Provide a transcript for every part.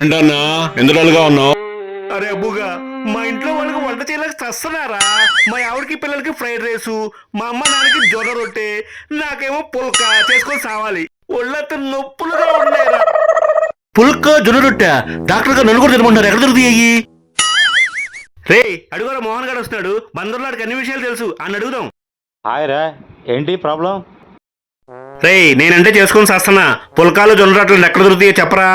ఏంటన్నా? ఎందుకు ఉన్నావు? అరే అబ్బుగా మా ఇంట్లో వాళ్ళకి వంట చేయలేక చస్తున్నారా? మా ఆవిడకి పిల్లలకి ఫ్రైడ్ రైస్ మా అమ్మ నాన్నకి జొన్న రొట్టె నాకేమో పుల్క చేసుకొని సావాలి. ఒళ్ళంతా నొప్పులుగా ఉండేరా పుల్క జొన్న రొట్టె? డాక్టర్ గారు నన్ను కూడా తినమంటారు ఎక్కడ దొరుకుతాయి రే అడుగురా మోహన్ గారు వస్తున్నాడు. బందర్లాడికి అన్ని విషయాలు తెలుసు. అని అడుగుదాం. హాయ్ రా. ఏంటి ప్రాబ్లం? రే నేనంటే చేసుకొని చేస్తున్నా పుల్కాలు జొన్న రొట్టెలు ఎక్కడ దొరుకుతాయో చెప్పరా?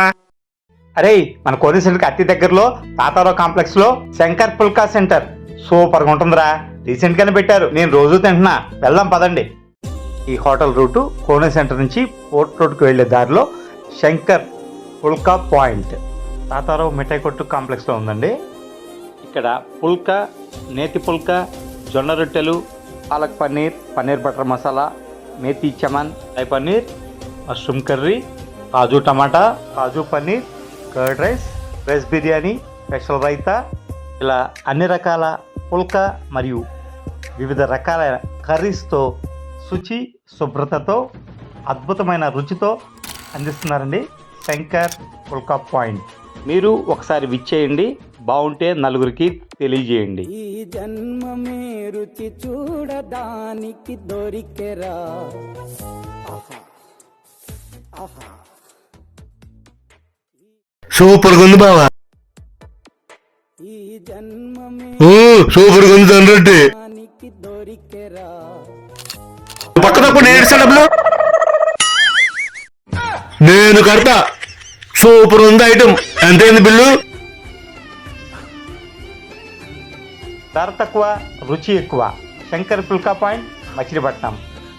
అరే మన కోచింగ్ సెంటర్కి అతి దగ్గరలో తాతారావు కాంప్లెక్స్లో శంకర్ పుల్కా సెంటర్. సూపర్గా ఉంటుందిరా. రీసెంట్ గానే పెట్టారు. నేను రోజు తింటున్నా. వెళ్దాం పదండి. ఈ హోటల్ రూటు కోనే సెంటర్ నుంచి పోర్ట్ రోడ్కి వెళ్ళే దారిలో శంకర్ పుల్కా పాయింట్. తాతారావు మిఠాయి కొట్టు కాంప్లెక్స్లో ఉందండి. ఇక్కడ పుల్కా నేతి పుల్కా జొన్న రొట్టెలు palak paneer paneer butter masala methi chaman dry paneer mushroom curry kaju tomato kaju paneer curd rice rice biryani special raita ఇలా అన్ని రకాల పుల్కా మరియు వివిధ రకాల కర్రీస్తో శుచి శుభ్రతతో అద్భుతమైన రుచితో అందిస్తున్నారండి శంకర్ పుల్కా పాయింట్. మీరు ఒకసారి విచ్చేయండి బాగుంటే నలుగురికి తెలియజేయండి. ఈ జన్మమే రుచి చూడడానికి దొరికెరా. సూపర్ గుంది బావా. ఓ సూపర్ గుంది తండ్రి పక్క తప్పు నేను నేను కడతా. సూపర్ ఉంది ఐటమ్. ఎంతైంది బిల్లు? ధర తక్కువ రుచి ఎక్కువ. శంకర్ పుల్కా పాయింట్ మచిలీపట్నం.